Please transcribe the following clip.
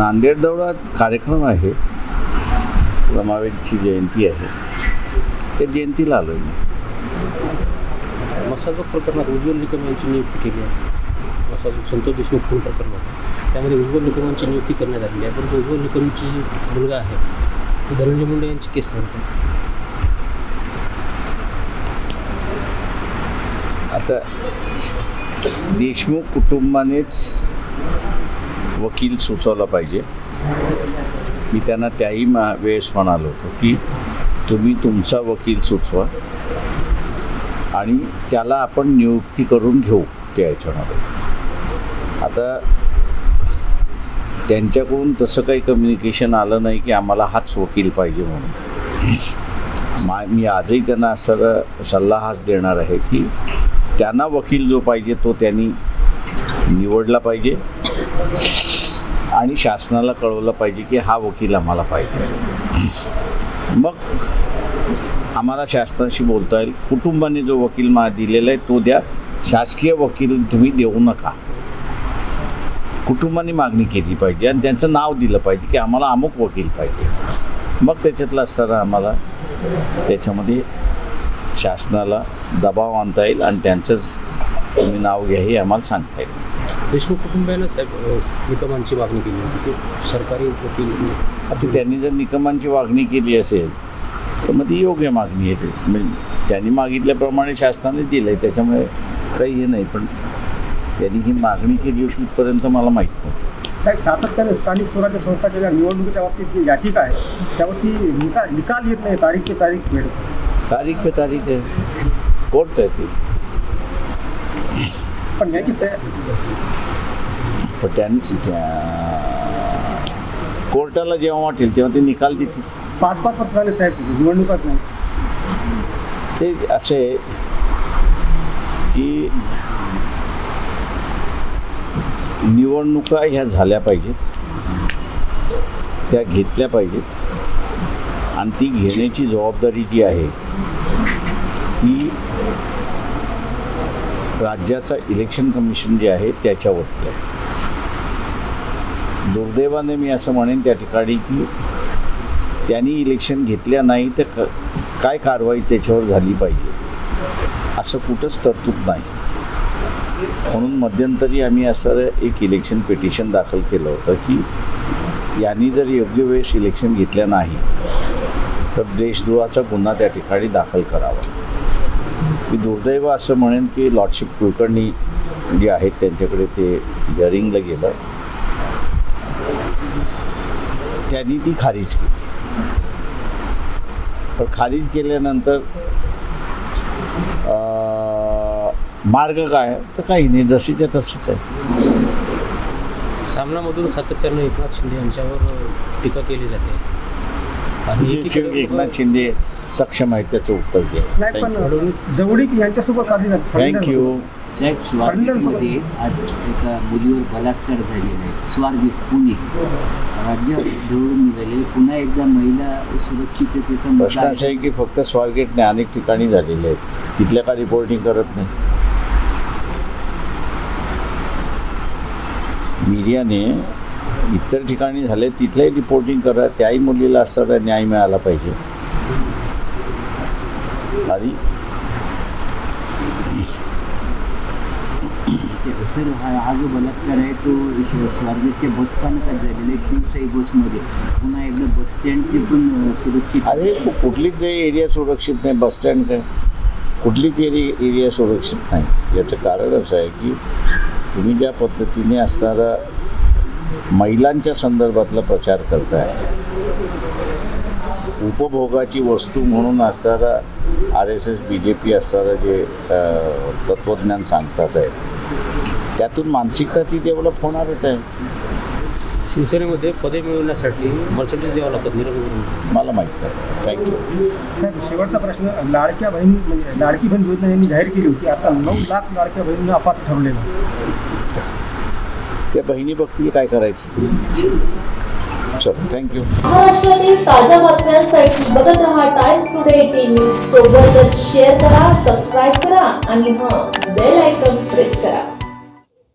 नांदेड दौडात कार्यक्रम आहे. रमाबाईची जयंती आहे. त्या जयंतीला आलो मी. मसाजोग प्रकरणात उज्ज्वल निकम यांची नियुक्ती केली आहे. मसाजोग संतोष देशमुख खून प्रकरणात. त्यामध्ये उज्ज्वल निकमांची नियुक्ती करण्यात आलेली आहे. परंतु उज्ज्वल निकमची मुलगा आहे तो धनंजय मुंडे यांची केस लढते आता देशमुख कुटुंबानेच वकील सुचवला पाहिजे. मी त्यांना त्याही मा वेळेस म्हणालो होतो की तुम्ही तुमचा वकील सुचवा आणि त्याला आपण नियुक्ती करून घेऊ त्या याच्यामध्ये. आता त्यांच्याकडून तसं काही कम्युनिकेशन आलं नाही की आम्हाला हाच वकील पाहिजे म्हणून. मा मी आजही त्यांना असं सल्ला हाच देणार आहे की त्यांना वकील जो पाहिजे तो त्यांनी निवडला पाहिजे. आणि शासनाला कळवलं पाहिजे की हा वकील आम्हाला पाहिजे. मग आम्हाला शासनाशी बोलता येईल. कुटुंबाने जो वकील मा दिलेला आहे तो द्या. शासकीय वकील तुम्ही देऊ नका. कुटुंबाने मागणी केली पाहिजे आणि त्यांचं नाव दिलं पाहिजे की आम्हाला अमुक वकील पाहिजे. मग त्याच्यातला असताना आम्हाला त्याच्यामध्ये शासनाला दबाव आणता येईल आणि त्यांचंच तुम्ही नाव घ्या हे आम्हाला सांगता येईल. देशमुख कुटुंबियानं साहेब निकमांची मागणी केली होती की सरकारी वकील आता त्यांनी जर निकमांची मागणी केली असेल तर मग ती योग्य मागणी आहे त्याची. म्हणजे त्यांनी मागितल्याप्रमाणे शासनाने दिलं आहे त्याच्यामुळे काही हे नाही पण त्यांनी ही मागणी केली होती इथपर्यंत मला माहीत नव्हतं. साहेब सातत्याने स्थानिक स्वराज्य संस्थाच्या ज्या निवडणुकीच्या बाबतीत जी याचिका आहे त्यावरती निकाल निकाल येत नाही तारीख पे तारीख मिळत तारीख पे तारीख आहे. कोर्ट आहे ती. याची तया- पण त्या कोर्टाला जेव्हा वाटेल तेव्हा ते निकाल देतील पाच पाच वर्ष झाले साहेब निवडणुकाच नाही ते असे की निवडणुका ह्या झाल्या पाहिजेत. त्या घेतल्या पाहिजेत. आणि ती घेण्याची जबाबदारी जी आहे ती राज्याचा इलेक्शन कमिशन जे आहे त्याच्यावरती आहे. दुर्दैवाने मी असं म्हणेन त्या ठिकाणी की त्यांनी इलेक्शन घेतल्या नाही तर क काय कारवाई त्याच्यावर झाली पाहिजे? असं कुठंच तरतूद नाही. म्हणून मध्यंतरी आम्ही असं एक इलेक्शन पिटिशन दाखल केलं होतं की यांनी जर योग्य वेळेस इलेक्शन घेतल्या नाही तर देशद्रोहाचा गुन्हा त्या ठिकाणी दाखल करावा. मी दुर्दैव असं म्हणेन की लॉर्डशिप कुलकर्णी जे आहेत त्यांच्याकडे ते हिअरिंगला गेलं. त्यांनी ती खारीज केली. पण खारीज केल्यानंतर मार्ग काय तर काही नाही जशीच्या तसंच आहे. सामनामधून सातत्यानं एकनाथ शिंदे यांच्यावर टीका केली जाते. एकनाथ शिंदे सक्षम आहेत त्याचं उत्तर द्या जवळीक यांच्यासोबत साधली थँक्यू स्वारगेटमध्ये आज एका मुलीवर बलात्कार झालेला आहे. स्वारगेट पुणे. राज्य ढवळून निघाले. पुन्हा एकदा महिला सुरक्षिततेचा प्रश्न असा आहे की फक्त स्वारगेटने अनेक ठिकाणी झालेले आहेत. तिथल्या का रिपोर्टिंग करत नाही. मीडियाने इतर ठिकाणी झाले तिथलंही रिपोर्टिंग करा त्याही मुलीला असताना न्याय मिळाला पाहिजे. आणि सर हा जो बलात्कार आहे तो स्वारगेटच्या बस स्थानकात झालेला आहे शिवशाही बसमध्ये पुन्हा एकदा बस स्टँडचे पण सुरक्षित अरे कुठलीच एरिया सुरक्षित नाही बसस्टँड काय? कुठलीच एरि एरिया सुरक्षित नाही. याचं कारण असं आहे की तुम्ही ज्या पद्धतीने असणारा महिलांच्या संदर्भातला प्रचार करताय. उपभोगाची वस्तू म्हणून असणारा R S S B J P असणारं जे तत्त्वज्ञान सांगतात आहे. त्यातून मानसिकता ती डेव्हलप होणारच आहे. शिवसेनेमध्ये पदे मिळवण्यासाठी मर्सिडीज द्यावं लागतात मला माहीत आहे. थँक्यू साहेब शेवटचा प्रश्न लाडक्या बहिणी म्हणजे लाडकी बहीण योजना यांनी जाहीर केली होती. आता नऊ लाख लाडक्या बहिणींना अपात्र ठरवलेलं आहे. त्या बहिणी बघतील काय करायचं. ते चलो थँक्यू महाराष्ट्रातील ताज्या बातम्यांसाठी बघत राहा टाइम्स टुडे एटीन न्यूज सोबतच शेअर करा सबस्क्राईब करा आणि हां बेल आयकॉन प्रेस करा.